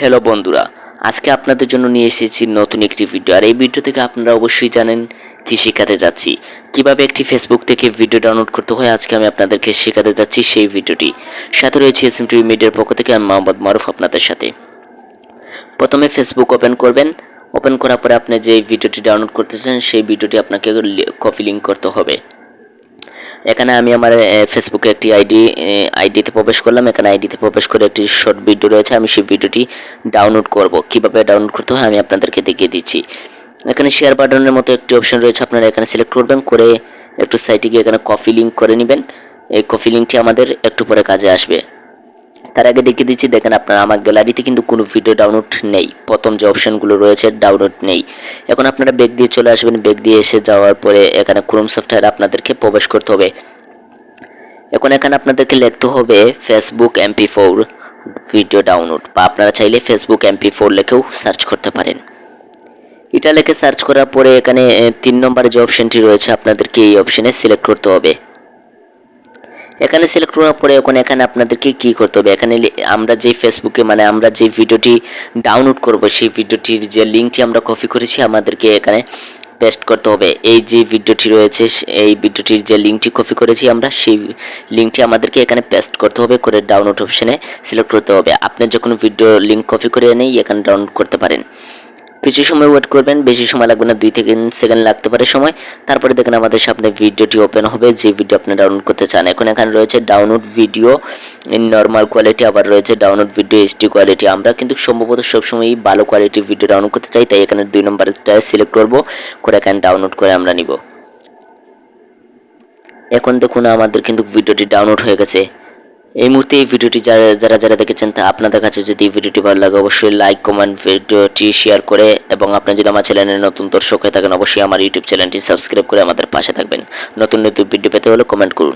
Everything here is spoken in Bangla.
হ্যালো বন্ধুরা, আজকে আপনাদের জন্য নিয়ে এসেছি নতুন একটি ভিডিও আর এই ভিডিও থেকে আপনারা অবশ্যই জানেন কি শেখাতে যাচ্ছি। কীভাবে একটি ফেসবুক থেকে ভিডিও ডাউনলোড করতে হয়, আজকে আমি আপনাদেরকে শেখাতে যাচ্ছি সেই ভিডিওটি সাথে রয়েছে এস এম টিভি মিডিয়ার পক্ষ থেকে আমি মোহাম্মদ মারুফ আপনাদের সাথে। প্রথমে ফেসবুক ওপেন করবেন। ওপেন করার পরে আপনি যে ভিডিওটি ডাউনলোড করতেছেন সেই ভিডিওটি আপনাকে কপি লিঙ্ক করতে হবে। এখানে আমি আমার ফেসবুকে একটি আইডি আইডিতে প্রবেশ করলাম। এখানে আইডিতে প্রবেশ করে একটি শর্ট ভিডিও রয়েছে। আমি সেই ভিডিওটি ডাউনলোড করব। কীভাবে ডাউনলোড করতে হয় আমি আপনাদেরকে দেখিয়ে দিচ্ছি। এখানে শেয়ার বাটনের মতো একটি অপশন রয়েছে। আপনারা এখানে সিলেক্ট করবেন। করে একটু সাইটে গিয়ে এখানে কপি লিঙ্ক করে নেবেন। এই কপি লিঙ্কটি আমাদের একটু পরে কাজে আসবে। তার আগে দেখিয়ে দিচ্ছি, দেখেন আপনার আমার গ্যালারিতে কিন্তু কোনো ভিডিও ডাউনলোড নেই। প্রথম যে অপশনগুলো রয়েছে ডাউনলোড নেই। এখন আপনারা বেগ দিয়ে চলে আসবেন বেগ দিয়ে এসে যাওয়ার পরে এখানে ক্রোম সফটওয়্যার আপনাদেরকে প্রবেশ করতে হবে। এখন এখানে আপনাদেরকে লিখতে হবে Facebook MP four video download বা আপনারা চাইলে ফেসবুক এমপি ফোর লেখেও সার্চ করতে পারেন। এটা লেখে সার্চ করার পরে এখানে তিন নম্বরে যে অপশনটি রয়েছে, আপনাদেরকে এই অপশনে সিলেক্ট করতে হবে। এখানে সিলেক্ট করার পরে এখন এখানে আপনাদেরকে কি করতে হবে? এখানে আমরা যে ফেসবুকে মানে আমরা যে ভিডিওটি ডাউনলোড করব, সেই ভিডিওটির যে লিঙ্কটি আমরা কপি করেছি, আমাদেরকে এখানে পেস্ট করতে হবে। এই যে ভিডিওটি রয়েছে এই ভিডিওটির যে লিঙ্কটি কপি করেছি আমরা, সেই লিঙ্কটি আমাদেরকে এখানে পেস্ট করতে হবে, করে ডাউনলোড অপশানে সিলেক্ট করতে হবে। আপনি যখন ভিডিও লিঙ্ক কপি করে এনেই এখানে ডাউনলোড করতে পারেন। কিছু সময় ওয়েট করবেন, বেশি সময় লাগবে না, দুই থেকে সেকেন্ড লাগতে পারে সময়। তারপরে দেখেন আমাদের সামনে ভিডিওটি ওপেন হবে, যে ভিডিও আপনি ডাউনলোড করতে চান। এখন এখানে রয়েছে download video in normal quality আবার রয়েছে ডাউনলোড ভিডিও এইচডি কোয়ালিটি আমরা কিন্তু সম্ভবত সবসময়ই ভালো কোয়ালিটির ভিডিও ডাউনলোড করতে চাই, তাই এখানে দুই নম্বরটা সিলেক্ট করব, করে এখানে ডাউনলোড করে আমরা নিব। এখন দেখুন আমাদের কিন্তু ভিডিওটি ডাউনলোড হয়ে গেছে। এই মুহূর্তে এই ভিডিওটি যারা যারা যারা দেখেছেন তা আপনাদের কাছে যদি ভিডিওটি ভালো লাগে অবশ্যই লাইক কমেন্ট ভিডিওটি শেয়ার করে এবং আপনি যদি আমার চ্যানেলের নতুন দর্শক হয়ে থাকেন, অবশ্যই আমার ইউটিউব চ্যানেলটি সাবস্ক্রাইব করে আমাদের পাশে থাকবেন। নতুন নতুন ভিডিও পেতে হলে কমেন্ট করুন।